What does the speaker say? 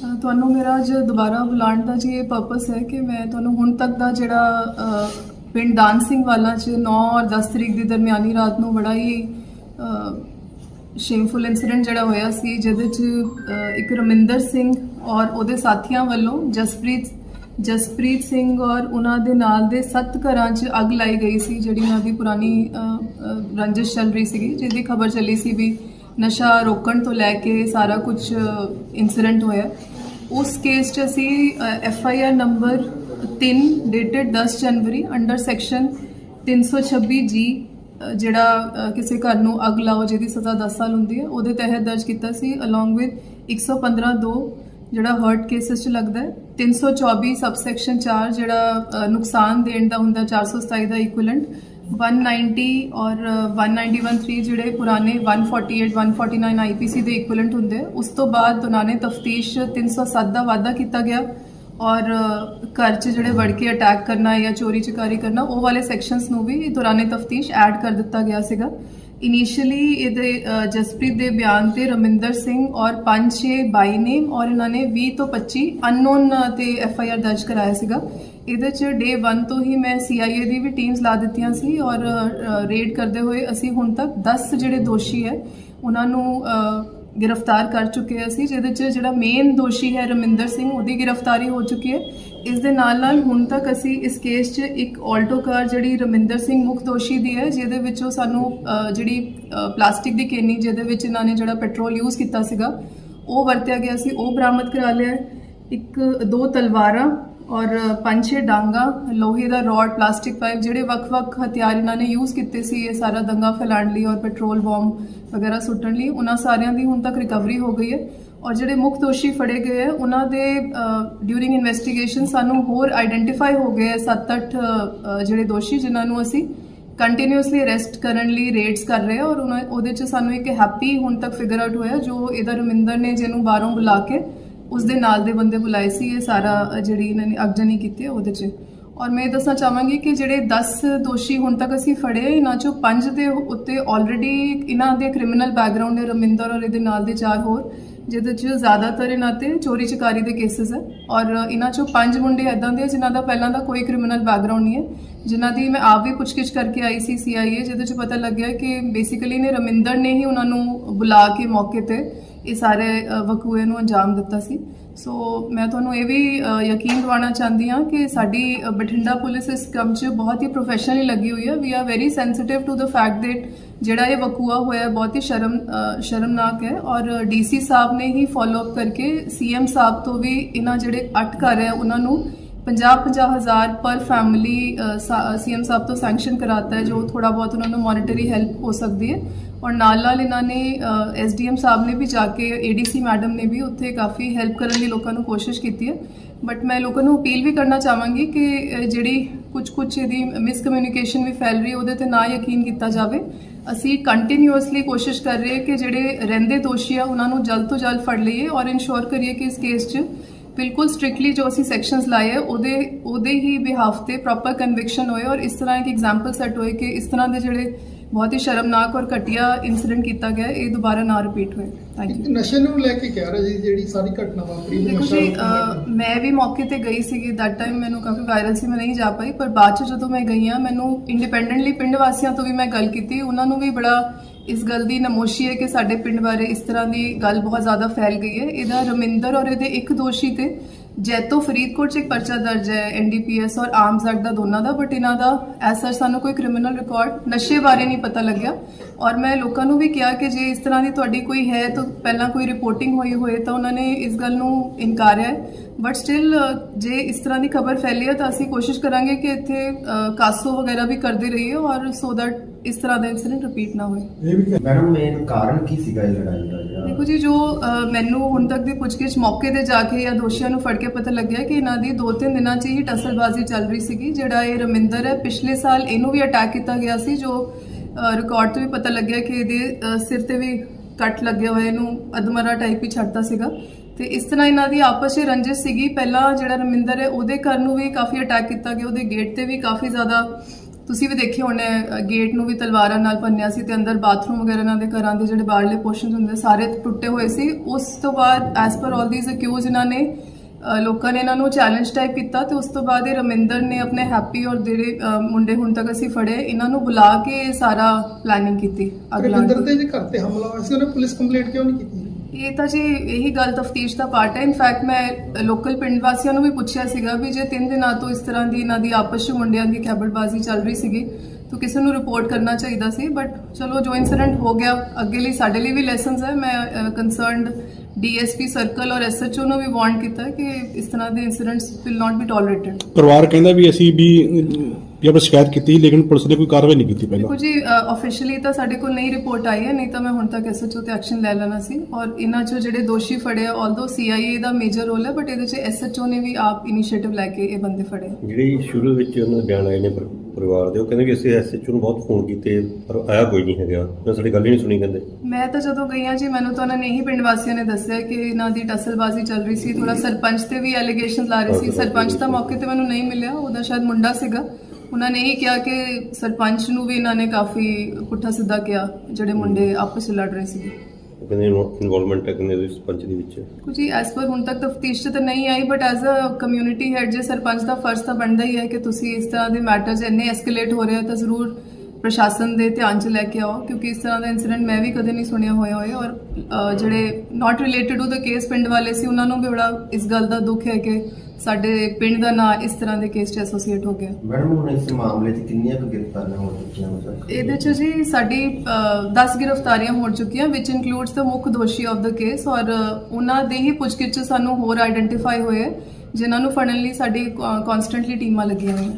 ਤੁਹਾਨੂੰ ਮੇਰਾ ਅੱਜ ਦੁਬਾਰਾ ਬੁਲਾਉਣ ਦਾ ਜੀ ਇਹ ਪਰਪਸ ਹੈ ਕਿ ਮੈਂ ਤੁਹਾਨੂੰ ਹੁਣ ਤੱਕ ਦਾ ਜਿਹੜਾ ਪਿੰਡ ਦਾਨ ਸਿੰਘ ਵਾਲਾ ਚ 9 ਔਰ 10 ਤਰੀਕ ਦੀ ਦਰਮਿਆਨੀ ਰਾਤ ਨੂੰ ਬੜਾ ਹੀ ਸ਼ੇਮਫੁਲ ਇਨਸੀਡੈਂਟ ਜਿਹੜਾ ਹੋਇਆ ਸੀ ਜਿਹਦੇ ਚ ਇੱਕ ਰਮਿੰਦਰ ਸਿੰਘ ਔਰ ਉਹਦੇ ਸਾਥੀਆਂ ਵੱਲੋਂ ਜਸਪ੍ਰੀਤ ਜਸਪ੍ਰੀਤ ਸਿੰਘ ਔਰ ਉਹਨਾਂ ਦੇ ਨਾਲ ਦੇ ਸੱਤ ਘਰਾਂ 'ਚ ਅੱਗ ਲਾਈ ਗਈ ਸੀ ਜਿਹੜੀ ਉਹਨਾਂ ਦੀ ਪੁਰਾਣੀ ਅ, ਰੰਜਿਸ਼ ਚੱਲ ਰਹੀ ਸੀਗੀ ਜਿਹਦੀ ਖਬਰ ਚੱਲੀ ਸੀ ਵੀ ਨਸ਼ਾ ਰੋਕਣ ਤੋਂ ਲੈ ਕੇ ਸਾਰਾ ਕੁਝ ਇਨਸੀਡੈਂਟ ਹੋਇਆ। ਉਸ ਕੇਸ 'ਚ ਅਸੀਂ F I R number 3 dated 10 January under section 326 ਜੀ ਜਿਹੜਾ ਕਿਸੇ ਘਰ ਨੂੰ ਅੱਗ ਲਾਓ ਜਿਹਦੀ ਸਜ਼ਾ 10 ਸਾਲ ਹੁੰਦੀ ਹੈ, ਉਹਦੇ ਤਹਿਤ ਦਰਜ ਕੀਤਾ ਸੀ ਅਲੋਂਗ ਵਿਦ 115 2 ਜਿਹੜਾ ਹਰਟ ਕੇਸਸ ਚ ਲੱਗਦਾ ਹੈ। 324 ਸਬਸੈਕਸ਼ਨ 4 ਜਿਹੜਾ ਨੁਕਸਾਨ ਦੇਣ ਦਾ ਹੁੰਦਾ 427 ਦਾ ਇਕੁਇਵਲੈਂਟ 190 ਔਰ ਅ, 1913 ਜਿਹੜੇ ਪੁਰਾਣੇ 148 149 ਆਈਪੀਸੀ ਦੇ ਇਕੁਇਵਲੈਂਟ ਹੁੰਦੇ ਉਸ ਤੋਂ ਬਾਅਦ ਉਹਨਾਂ ਨੇ ਤਫਤੀਸ਼ 307 ਦਾ ਵਾਅਦਾ ਕੀਤਾ ਗਿਆ ਔਰ ਘਰ 'ਚ ਜਿਹੜੇ ਵੜ ਕੇ ਅਟੈਕ ਕਰਨਾ ਜਾਂ ਚੋਰੀ ਚਕਾਰੀ ਕਰਨਾ ਉਹ ਵਾਲੇ ਸੈਕਸ਼ਨਸ ਨੂੰ ਵੀ ਦੌਰਾਨੇ ਤਫਤੀਸ਼ ਐਡ ਕਰ ਦਿੱਤਾ ਗਿਆ ਸੀਗਾ। ਇਨੀਸ਼ੀਅਲੀ ਇਹਦੇ ਜਸਪ੍ਰੀਤ ਦੇ ਬਿਆਨ ਤੇ ਰਮਿੰਦਰ ਸਿੰਘ ਔਰ 5-6 ਬਾਈ ਨੇਮ ਔਰ ਇਹਨਾਂ ਨੇ 20 ਤੋਂ 25 ਅਨਨੋਨ ਤੇ ਐਫ ਆਈ ਆਰ ਦਰਜ ਕਰਾਇਆ ਸੀਗਾ। ਇਹਦੇ ਚ ਡੇ 1 ਤੋਂ ਹੀ ਮੈਂ ਸੀਆਈਏ ਦੀ ਵੀ ਟੀਮਸ ਲਾ ਦਿੱਤੀਆਂ ਸੀ ਔਰ ਰੇਡ ਕਰਦੇ ਹੋਏ ਅਸੀਂ ਹੁਣ ਤੱਕ 10 ਜਿਹੜੇ ਦੋਸ਼ੀ ਹੈ, ਉਹਨਾਂ ਨੂੰ ਗ੍ਰਿਫਤਾਰ ਕਰ ਚੁੱਕੇ ਹਾਂ ਅਸੀਂ ਜਿਹਦੇ ਚ ਜਿਹੜਾ ਮੇਨ ਦੋਸ਼ੀ ਹੈ ਰਮਿੰਦਰ ਸਿੰਘ, ਉਹਦੀ ਗ੍ਰਿਫਤਾਰੀ ਹੋ ਚੁੱਕੀ ਹੈ। ਇਸ ਦੇ ਨਾਲ ਨਾਲ ਹੁਣ ਤੱਕ ਅਸੀਂ ਇਸ ਕੇਸ 'ਚ ਇੱਕ ਆਲਟੋ ਕਾਰ ਜਿਹੜੀ ਰਮਿੰਦਰ ਸਿੰਘ ਮੁੱਖ ਦੋਸ਼ੀ ਦੀ ਹੈ, ਜਿਹਦੇ ਵਿੱਚੋਂ ਸਾਨੂੰ ਜਿਹੜੀ ਪਲਾਸਟਿਕ ਦੀ ਕੇਨੀ ਜਿਹਦੇ ਵਿੱਚ ਇਹਨਾਂ ਨੇ ਜਿਹੜਾ ਪੈਟਰੋਲ ਯੂਜ਼ ਕੀਤਾ ਸੀਗਾ, ਉਹ ਵਰਤਿਆ ਗਿਆ ਸੀ, ਉਹ ਬਰਾਮਦ ਕਰਾ ਲਿਆ ਇੱਕ, ਦੋ ਤਲਵਾਰਾਂ ਔਰ ਪੰਜ ਛੇ ਡਾਂਗਾ, ਲੋਹੇ ਦਾ ਰੋਡ ਪਲਾਸਟਿਕ ਪਾਈਪ ਜਿਹੜੇ ਵੱਖ-ਵੱਖ ਹਥਿਆਰ ਇਹਨਾਂ ਨੇ ਯੂਜ਼ ਕੀਤੇ ਸੀ, ਇਹ ਸਾਰਾ ਦੰਗਾ ਫੈਲਾਉਣ ਲਈ ਔਰ ਪੈਟਰੋਲ ਬੰਬ ਵਗੈਰਾ ਸੁੱਟਣ ਲਈ, ਉਹਨਾਂ ਸਾਰਿਆਂ ਦੀ ਹੁਣ ਤੱਕ ਰਿਕਵਰੀ ਹੋ ਗਈ ਹੈ। ਔਰ ਜਿਹੜੇ ਮੁੱਖ ਦੋਸ਼ੀ ਫੜੇ ਗਏ ਹੈ, ਉਹਨਾਂ ਦੇ ਡਿਊਰਿੰਗ ਇਨਵੈਸਟੀਗੇਸ਼ਨ ਸਾਨੂੰ ਹੋਰ ਆਈਡੈਂਟੀਫਾਈ ਹੋ ਗਏ 7-8 ਜਿਹੜੇ ਦੋਸ਼ੀ ਜਿਨ੍ਹਾਂ ਨੂੰ ਅਸੀਂ ਕੰਟੀਨਿਊਸਲੀ ਅਰੈਸਟ ਕਰਨ ਲਈ ਰੇਡਸ ਕਰ ਰਹੇ ਹਾਂ ਔਰ ਉਹਨਾਂ- ਉਹਦੇ ਚ ਸਾਨੂੰ ਇੱਕ ਹੈਪੀ ਹੁਣ ਤੱਕ ਫਿਗਰ ਆਊਟ ਹੋਇਆ ਜੋ ਇਹਦਾ ਰਮਿੰਦਰ ਨੇ ਜਿਹਨੂੰ ਬਾਹਰੋਂ ਬੁਲਾ ਕੇ ਉਸ ਦੇ ਨਾਲ ਦੇ ਬੰਦੇ ਬੁਲਾਏ ਸੀ, ਇਹ ਸਾਰਾ ਜਿਹੜੀ ਇਹਨਾਂ ਨੇ ਅਗਜਨੀ ਕੀਤੀ ਹੈ ਉਹਦੇ 'ਚ। ਔਰ ਮੈਂ ਇਹ ਦੱਸਣਾ ਚਾਹਾਂਗੀ ਕਿ ਜਿਹੜੇ 10 ਦੋਸ਼ੀ ਹੁਣ ਤੱਕ ਅਸੀਂ ਫੜੇ ਇਹਨਾਂ ਚੋਂ 5 ਦੇ ਉੱਤੇ ਆਲਰੇਡੀ ਇਹਨਾਂ ਦੇ ਕ੍ਰਿਮੀਨਲ ਬੈਕਗ੍ਰਾਉਂਡ ਹੈ ਰਮਿੰਦਰ ਔਰ ਇਹਦੇ ਨਾਲ ਦੇ ਚਾਰ ਹੋਰ, ਜਿਹਦੇ 'ਚ ਜ਼ਿਆਦਾਤਰ ਇਹਨਾਂ ਤੇ ਚੋਰੀ ਚਕਾਰੀ ਦੇ ਕੇਸਿਸ ਹੈ। ਔਰ ਇਹਨਾਂ ਚੋਂ 5 ਮੁੰਡੇ ਐਦਾਂ ਦੇ ਆ ਜਿਨ੍ਹਾਂ ਦਾ ਪਹਿਲਾਂ ਦਾ ਕੋਈ ਕ੍ਰਿਮੀਨਲ ਬੈਕਗ੍ਰਾਉਂਡ ਨਹੀਂ ਹੈ, ਜਿਨ੍ਹਾਂ ਦੀ ਮੈਂ ਆਪ ਵੀ ਪੁੱਛਗਿੱਛ ਕਰਕੇ ਆਈ ਸੀ ਸੀਆਈਏ ਜਿਹਦੇ 'ਚ ਪਤਾ ਲੱਗਿਆ ਕਿ ਬੇਸਿਕਲੀ ਨੇ ਰਮਿੰਦਰ ਨੇ ਹੀ ਉਹਨਾਂ ਨੂੰ ਬੁਲਾ ਕੇ ਮੌਕੇ ਤੇ ਇਹ ਸਾਰੇ ਵਕੂਏ ਨੂੰ ਅੰਜਾਮ ਦਿੱਤਾ ਸੀ। ਸੋ ਮੈਂ ਤੁਹਾਨੂੰ ਇਹ ਵੀ ਯਕੀਨ ਦਿਵਾਉਣਾ ਚਾਹੁੰਦੀ ਹਾਂ ਕਿ ਸਾਡੀ ਬਠਿੰਡਾ ਪੁਲਿਸ ਇਸ ਕੰਮ 'ਚ ਬਹੁਤ ਹੀ ਪ੍ਰੋਫੈਸ਼ਨਲੀ ਲੱਗੀ ਹੋਈ ਹੈ। We are very sensitive to the fact that ਜਿਹੜਾ ਇਹ ਵਕੂਆ ਹੋਇਆ ਹੈ, ਬਹੁਤ ਹੀ ਸ਼ਰਮ ਸ਼ਰਮਨਾਕ ਹੈ ਔਰ ਡੀਸੀ ਸਾਹਿਬ ਨੇ ਹੀ ਫਾਲੋ ਅਪ ਕਰਕੇ ਸੀਐਮ ਸਾਹਿਬ ਤੋਂ ਵੀ ਇਹਨਾਂ ਜਿਹੜੇ ਅੱਠ ਘਰ ਹੈ ਉਹਨਾਂ ਨੂੰ 50-50 ਹਜ਼ਾਰ ਪਰ ਫੈਮਿਲੀ ਸੀਐਮ ਸਾਹਿਬ ਤੋਂ ਸੈਂਕਸ਼ਨ ਕਰਾਤਾ ਹੈ, ਜੋ ਥੋੜਾ ਬਹੁਤ ਉਹਨਾਂ ਨੂੰ ਮੋਨਿਟਰੀ ਹੈਲਪ ਹੋ ਸਕਦੀ ਹੈ। ਔਰ ਨਾਲ ਨਾਲ ਇਹਨਾਂ ਨੇ ਐਸਡੀਐਮ ਸਾਹਿਬ ਨੇ ਵੀ ਜਾ ਕੇ ਏਡੀਸੀ ਮੈਡਮ ਨੇ ਵੀ ਉੱਥੇ ਕਾਫੀ ਹੈਲਪ ਕਰਨ ਦੀ ਲੋਕਾਂ ਨੂੰ ਕੋਸ਼ਿਸ਼ ਕੀਤੀ ਹੈ। ਬਟ ਮੈਂ ਲੋਕਾਂ ਨੂੰ ਅਪੀਲ ਵੀ ਕਰਨਾ ਚਾਹਾਂਗੀ ਕਿ ਜਿਹੜੀ ਕੁਝ ਕੁਝ ਇਹਦੀ ਮਿਸਕਮਿਊਨੀਕੇਸ਼ਨ ਵੀ ਫੈਲ ਰਹੀ ਉਹਦੇ ਤੇ ਨਾ ਯਕੀਨ ਕੀਤਾ ਜਾਵੇ। ਅਸੀਂ ਕੰਟੀਨਿਊਅਸਲੀ ਕੋਸ਼ਿਸ਼ ਕਰ ਰਹੇ ਕਿ ਜਿਹੜੇ ਰਹਿੰਦੇ ਦੋਸ਼ੀ ਆ, ਉਹਨਾਂ ਨੂੰ ਜਲਦ ਤੋਂ ਜਲਦ ਫੜ ਲਈਏ ਔਰ ਇਨਸ਼ੋਰ ਕਰੀਏ ਕਿ ਇਸ ਕੇਸ 'ਚ ਬਿਲਕੁਲ ਸਟ੍ਰਿਕਟਲੀ ਜੋ ਅਸੀਂ ਸੈਕਸ਼ਨਸ ਲਾਏ ਉਹਦੇ ਉਹਦੇ ਹੀ ਬਿਹਾਫ ਤੇ ਪ੍ਰੋਪਰ ਕਨਵਿਕਸ਼ਨ ਹੋਏ ਔਰ ਇਸ ਤਰ੍ਹਾਂ ਇੱਕ ਐਗਜ਼ਾਮਪਲ ਸੈੱਟ ਹੋਏ ਕਿ ਇਸ ਤਰ੍ਹਾਂ ਦੇ ਜਿਹੜੇ ਬਹੁਤ ਹੀ ਸ਼ਰਮਨਾਕ ਔਰ ਘਟੀਆ ਇਨਸੀਡੈਂਟ ਕੀਤਾ ਗਿਆ ਇਹ ਦੁਬਾਰਾ ਨਾ ਰਿਪੀਟ ਹੋਏ। ਥੈਂਕ ਯੂ ਨਸ਼ੇ ਨੂੰ ਲੈ ਕੇ ਕਹਿ ਰਹੇ ਜੀ ਜਿਹੜੀ ਸਾਰੀ ਘਟਨਾ ਵਾਪਰੀ ਦੇਖੋ ਜੀ ਮੈਂ ਵੀ ਮੌਕੇ ਤੇ ਗਈ ਸੀਗੀ ਦੈਟ ਟਾਈਮ ਮੈਨੂੰ ਕਾਫੀ ਵਾਇਰਲ ਸੀ ਮੈਂ ਨਹੀਂ ਜਾ ਪਾਈ ਪਰ ਬਾਅਦ ਚ ਜਦੋਂ ਮੈਂ ਗਈ ਹਾਂ ਮੈਨੂੰ ਇੰਡੀਪੈਂਡੈਂਟਲੀ ਪਿੰਡ ਵਾਸੀਆਂ ਤੋਂ ਵੀ ਮੈਂ ਗੱਲ ਕੀਤੀ ਉਹਨਾਂ ਨੂੰ ਵੀ ਬੜਾ ਇਸ ਗੱਲ ਦੀ ਨਮੋਸ਼ੀ ਹੈ ਕਿ ਸਾਡੇ ਪਿੰਡ ਬਾਰੇ ਇਸ ਤਰ੍ਹਾਂ ਦੀ ਗੱਲ ਬਹੁਤ ਜ਼ਿਆਦਾ ਫੈਲ ਗਈ ਹੈ। ਇਹਦਾ ਰਮਿੰਦਰ ਔਰ ਇਹਦੇ ਇੱਕ ਦੋਸ਼ੀ ਤੇ ਜੈਤੋ ਫਰੀਦਕੋਟ ਚ ਇੱਕ ਪਰਚਾ ਦਰਜ ਹੈ ਐਨਡੀਪੀਐਸ ਔਰ ਆਰਮਸ ਐਕਟ ਦਾ ਦੋਨਾਂ ਦਾ ਬਟ ਇਹਨਾਂ ਦਾ ਐਸਰ ਸਾਨੂੰ ਕੋਈ ਕ੍ਰਿਮੀਨਲ ਰਿਕਾਰਡ ਨਸ਼ੇ ਬਾਰੇ ਨਹੀਂ ਪਤਾ ਲੱਗਿਆ। ਔਰ ਮੈਂ ਲੋਕਾਂ ਨੂੰ ਵੀ ਕਿਹਾ ਕਿ ਜੇ ਇਸ ਤਰ੍ਹਾਂ ਦੀ ਤੁਹਾਡੀ ਕੋਈ ਹੈ ਤਾਂ ਪਹਿਲਾਂ ਕੋਈ ਰਿਪੋਰਟਿੰਗ ਹੋਈ ਹੋਏ ਤਾਂ ਉਹਨਾਂ ਨੇ ਇਸ ਗੱਲ ਨੂੰ ਇਨਕਾਰਿਆ ਬਟ ਸਟਿਲ ਜੇ ਇਸ ਤਰ੍ਹਾਂ ਦੀ ਖਬਰ ਫੈਲੀ ਹੈ ਤਾਂ ਅਸੀਂ ਕੋਸ਼ਿਸ਼ ਕਰਾਂਗੇ ਕਿ ਇੱਥੇ ਕਾਸੋ ਵਗੈਰਾ ਵੀ ਕਰਦੇ ਰਹੀਏ ਔਰ ਸੋ ਦੈਟ ਇਸ ਤਰ੍ਹਾਂ ਦਾ ਇਨਸੀਡੈਂਟ ਰਿਪੀਟ ਨਾ ਹੋਏ। ਮੈਡਮ ਮੇਨ ਕਾਰਨ ਕੀ ਸੀਗਾ ਇਹ ਲੜਾਈ ਦਾ ਦੇਖੋ ਜੀ ਜੋ ਮੈਨੂੰ ਹੁਣ ਤੱਕ ਦੀ ਪੁੱਛਗਿੱਛ ਮੌਕੇ ਤੇ ਜਾ ਕੇ ਜਾਂ ਦੋਸ਼ੀਆਂ ਨੂੰ ਫੜ ਕੇ ਪਤਾ ਲੱਗਿਆ ਕਿ ਇਹਨਾਂ ਦੀ 2-3 ਦਿਨਾਂ 'ਚ ਹੀ ਟਸਲਬਾਜ਼ੀ ਚੱਲ ਰਹੀ ਸੀਗੀ ਜਿਹੜਾ ਇਹ ਰਮਿੰਦਰ ਹੈ ਪਿਛਲੇ ਸਾਲ ਇਹਨੂੰ ਵੀ ਅਟੈਕ ਕੀਤਾ ਗਿਆ ਸੀ ਜੋ ਰਿਕਾਰਡ ਤੋਂ ਵੀ ਪਤਾ ਲੱਗਿਆ ਕਿ ਇਹਦੇ ਸਿਰ ਤੇ ਵੀ ਕੱਟ ਲੱਗਿਆ ਹੋਇਆ ਇਹਨੂੰ ਅਦਮਰਾ ਟਾਈਪ ਹੀ ਛੱਡਦਾ ਸੀਗਾ। ਤੇ ਇਸ ਤਰ੍ਹਾਂ ਇਹਨਾਂ ਦੀ ਆਪਸ ਵਿੱਚ ਰੰਜਿਸ਼ ਸੀਗੀ। ਪਹਿਲਾਂ ਜਿਹੜਾ ਰਮਿੰਦਰ ਹੈ ਉਹਦੇ ਘਰ ਨੂੰ ਵੀ ਕਾਫੀ ਅਟੈਕ ਕੀਤਾ ਗਿਆ। ਉਹਦੇ ਗੇਟ ਤੇ ਵੀ ਕਾਫੀ ਜ਼ਿਆਦਾ ਤੁਸੀਂ ਵੀ ਦੇਖੇ ਹੋਣੇ ਗੇਟ ਨੂੰ ਵੀ ਤਲਵਾਰਾਂ ਨਾਲ ਭੰਨਿਆ ਸੀ ਤੇ ਅੰਦਰ ਬਾਥਰੂਮ ਵਗੈਰਾ ਇਹਨਾਂ ਦੇ ਘਰਾਂ ਦੇ ਜਿਹੜੇ ਬਾਹਰਲੇ ਪੋਰਸ਼ਨਸ ਹੁੰਦੇ ਸਾਰੇ ਟੁੱਟੇ ਹੋਏ ਸੀ। ਉਸ ਤੋਂ ਬਾਅਦ as per all these accused ਇਹਨਾਂ ਨੇ ਲੋਕਾਂ ਨੇ ਇਹਨਾਂ ਨੂੰ ਚੈਲੰਜ ਟਾਈਪ ਕੀਤਾ ਤੇ ਉਸ ਤੋਂ ਬਾਅਦ ਇਹ ਰਮਿੰਦਰ ਨੇ ਆਪਣੇ ਹੈਪੀ ਔਰ ਜਿਹੜੇ ਮੁੰਡੇ ਹੁਣ ਤੱਕ ਅਸੀਂ ਫੜੇ ਇਹਨਾਂ ਨੂੰ ਬੁਲਾ ਕੇ ਸਾਰਾ ਪਲੈਨਿੰਗ ਕੀਤੀ। ਅੱਗ ਲਾਉਣ ਰਵਿੰਦਰ ਦੀ ਤੇ ਜੇ ਘਰ ਤੇ ਹਮਲਾ ਹੋਇਆ ਸੀ ਉਹਨੇ ਪੁਲਿਸ ਕੰਪਲੇਂਟ ਕਿਉਂ ਨਹੀਂ ਕੀਤੀ? ਇਹ ਤਾਂ ਜੀ ਇਹੀ ਗੱਲ ਤਫਤੀਸ਼ ਦਾ ਪਾਰਟ ਹੈ। ਇਨਫੈਕਟ ਮੈਂ ਲੋਕਲ ਪਿੰਡ ਵਾਸੀਆਂ ਨੂੰ ਵੀ ਪੁੱਛਿਆ ਸੀਗਾ ਵੀ ਜੇ ਤਿੰਨ ਦਿਨਾਂ ਤੋਂ ਇਸ ਤਰ੍ਹਾਂ ਦੀ ਇਹਨਾਂ ਦੀ ਆਪਸ ਵਿੱਚ ਮੁੰਡਿਆਂ ਦੀ ਖੈਬੜਬਾਜ਼ੀ ਚੱਲ ਰਹੀ ਸੀਗੀ, ਤਾਂ ਕਿਸੇ ਨੂੰ ਰਿਪੋਰਟ ਕਰਨਾ ਚਾਹੀਦਾ ਸੀ। ਬਟ ਚਲੋ, ਜੋ ਇਨਸੀਡੈਂਟ ਹੋ ਗਿਆ, ਅੱਗੇ ਲਈ ਸਾਡੇ ਲਈ ਵੀ ਲੈਸਨਸ ਹੈ। ਮੈਂ ਕੰਸਰਨਡ ਡੀਐਸਪੀ ਸਰਕਲ ਔਰ ਐਸਐਚਓ ਨੂੰ ਵੀ ਵਾਰਨ ਕੀਤਾ ਕਿ ਇਸ ਤਰ੍ਹਾਂ ਦੇ incidents will not be tolerated ਪਰਿਵਾਰ ਕਹਿੰਦਾ ਵੀ ਅਸੀਂ ਵੀ ਵੀ ਆਪਾਂ ਸ਼ਿਕਾਇਤ ਕੀਤੀ ਲੇਕਿਨ ਪੁਲਿਸ ਨੇ ਕੋਈ ਕਾਰਵਾਈ ਨਹੀਂ ਕੀਤੀ ਪਹਿਲਾਂ। ਦੇਖੋ ਜੀ ਆਫੀਸ਼ੀਅਲੀ ਤਾਂ ਸਾਡੇ ਕੋਲ ਨਹੀਂ ਰਿਪੋਰਟ ਆਈ ਹੈ ਨਹੀਂ ਤਾਂ ਮੈਂ ਹੁਣ ਤੱਕ ਐਸਐਚਓ ਤੇ ਐਕਸ਼ਨ ਲੈ ਲੈਣਾ ਸੀ। ਔਰ ਇਹਨਾਂ 'ਚੋਂ ਜਿਹੜੇ ਦੋਸ਼ੀ ਫੜੇ ਆ ਆਲਦੋ ਸੀਆਈਏ ਦਾ ਮੇਜਰ ਰੋਲ ਹੈ ਬਟ ਇਹਦੇ 'ਚ ਐਸਐਚਓ ਨੇ ਵੀ ਆਪ ਇਨੀਸ਼ੀਏਟਿਵ ਲੈ ਕੇ ਇਹ ਬੰਦੇ ਫੜੇ। ਜਿਹੜੀ ਸ਼ੁਰੂ ਵਿੱਚ ਉਹਨਾਂ ਦੇ ਬਿਆਨ ਆਏ ਨੇ ਪਰ- ਪਰਿਵਾਰ ਦੇ ਉਹ ਕਹਿੰਦੇ ਵੀ ਅਸੀਂ ਐਸਐਚਓ ਨੂੰ ਬਹੁਤ ਫੋਨ ਕੀਤੇ ਪਰ ਆਇਆ ਕੋਈ ਨਹੀਂ ਹੈਗਾ। ਉਹਨਾਂ ਸਾਡੀ ਗੱਲ ਹੀ ਨਹੀਂ ਸੁਣੀ ਕਹਿੰਦੇ। ਮੈਂ ਤਾਂ ਜਦੋਂ ਗਈ ਹਾਂ ਜੀ ਮੈਨੂੰ ਤਾਂ ਉਹਨਾਂ ਨੇ ਇਹੀ ਪਿੰਡ ਵਾਸੀਆਂ ਨੇ ਦੱਸਿਆ ਕਿ ਇਹਨਾਂ ਦੀ ਟਸਲਬਾਜ਼ੀ ਚੱਲ ਰਹੀ ਸੀ ਥੋੜਾ ਸਰਪੰਚ ਤੇ ਵੀ ਐਲੀਗੇਸ਼ਨ ਲਾ ਰਹੇ ਸੀ। ਸਰਪੰਚ ਤਾਂ ਮੌਕੇ ਤੇ ਮੈਨੂੰ ਨਹੀਂ ਮਿਲਿਆ ਉਹਦਾ ਸ਼ਾਇਦ ਮੁੰਡਾ ਸੀਗਾ। ਉਹਨਾਂ ਨੇ ਇਹ ਕਿਹਾ ਕਿ ਸਰਪੰਚ ਨੂੰ ਵੀ ਇਹਨਾਂ ਨੇ ਕਾਫੀ ਪੁੱਠਾ ਸਿੱਧਾ ਕਿਹਾ ਜਿਹੜੇ ਮੁੰਡੇ ਆਪਸ ਵਿੱਚ ਲੜ ਰਹੇ ਸੀ ਉਹ ਕਹਿੰਦੇ ਇਨਵੋਲਵਮੈਂਟ ਹੈ ਕਹਿੰਦੇ ਉਹਦੇ ਸਰਪੰਚ ਦੇ ਵਿੱਚ। ਕੁਝ ਐਸ ਪਰ ਹੁਣ ਤੱਕ ਤਫਤੀਸ਼ ਤਾਂ ਨਹੀਂ ਆਈ but as a community head ਜੇ ਸਰਪੰਚ ਦਾ ਫਰਜ਼ ਤਾਂ ਬਣਦਾ ਹੀ ਹੈ ਕਿ ਤੁਸੀਂ ਇਸ ਤਰ੍ਹਾਂ ਦੇ ਮੈਟਰਸ ਇੰਨੇ ਐਸਕੇਲੇਟ ਹੋ ਰਹੇ ਤਾਂ ਜ਼ਰੂਰ ਪ੍ਰਸ਼ਾਸਨ ਦੇ ਧਿਆਨ 'ਚ ਲੈ ਕੇ ਆਓ ਕਿਉਂਕਿ ਇਸ ਤਰ੍ਹਾਂ ਦਾ ਇਨਸੀਡੈਂਟ ਮੈਂ ਵੀ ਕਦੇ ਨਹੀਂ ਸੁਣਿਆ ਹੋਇਆ ਹੋਏ ਔਰ ਜਿਹੜੇ not related to the case ਪਿੰਡ ਵਾਲੇ ਸੀ ਉਹਨਾਂ ਨੂੰ ਵੀ ਬੜਾ ਇਸ ਗੱਲ ਦਾ ਦੁੱਖ ਹੈ ਕਿ ਸਾਡੇ ਪਿੰਡ ਦਾ ਨਾਂ ਇਸ ਤਰ੍ਹਾਂ ਦੇ ਕੇਸ 'ਚ ਐਸੋਸੀਏਟ ਹੋ ਗਿਆ। ਮੈਡਮ ਹੁਣ ਇਸ ਮਾਮਲੇ 'ਚ ਕਿੰਨੀਆਂ ਕੁ ਗ੍ਰਿਫਤਾਰੀਆਂ ਹੋ ਚੁੱਕੀਆਂ ਸਰ? ਇਹਦੇ ਚ ਜੀ ਸਾਡੀ 10 ਗ੍ਰਿਫਤਾਰੀਆਂ ਹੋ ਚੁੱਕੀਆਂ ਵਿਚ ਇਨਕਲੂਡਸ ਦ ਮੁੱਖ ਦੋਸ਼ੀ ਆਫ ਦ ਕੇਸ ਔਰ ਉਹਨਾਂ ਦੇ ਹੀ ਪੁੱਛਗਿੱਛ 'ਚ ਸਾਨੂੰ ਹੋਰ ਆਇਡੈਂਟੀਫਾਈ ਹੋਏ ਜਿਨ੍ਹਾਂ ਨੂੰ ਫੜਨ ਲਈ ਸਾਡੀ ਕਨਸਟੈਂਟਲੀ ਟੀਮਾਂ ਲੱਗੀਆਂ ਹੋਈਆਂ।